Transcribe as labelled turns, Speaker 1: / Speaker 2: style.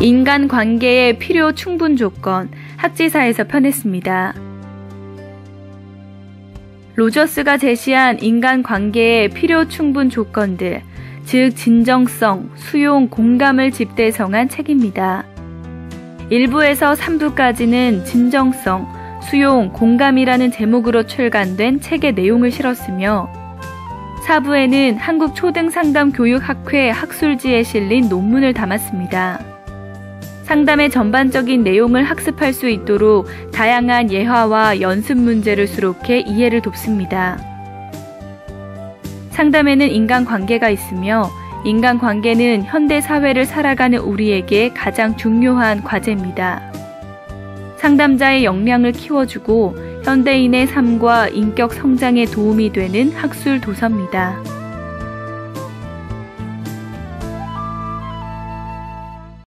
Speaker 1: 인간 관계의 필요 충분 조건 학지사에서 펴냈습니다. 로저스가 제시한 인간 관계의 필요 충분 조건들, 즉 진정성, 수용, 공감을 집대성한 책입니다. 1부에서 3부까지는 진정성, 수용, 공감이라는 제목으로 출간된 책의 내용을 실었으며 4부에는 한국 초등상담교육학회 학술지에 실린 논문을 담았습니다. 상담의 전반적인 내용을 학습할 수 있도록 다양한 예화와 연습 문제를 수록해 이해를 돕습니다. 상담에는 인간관계가 있으며 인간관계는 현대 사회를 살아가는 우리에게 가장 중요한 과제입니다. 상담자의 역량을 키워주고 현대인의 삶과 인격 성장에 도움이 되는 학술 도서입니다.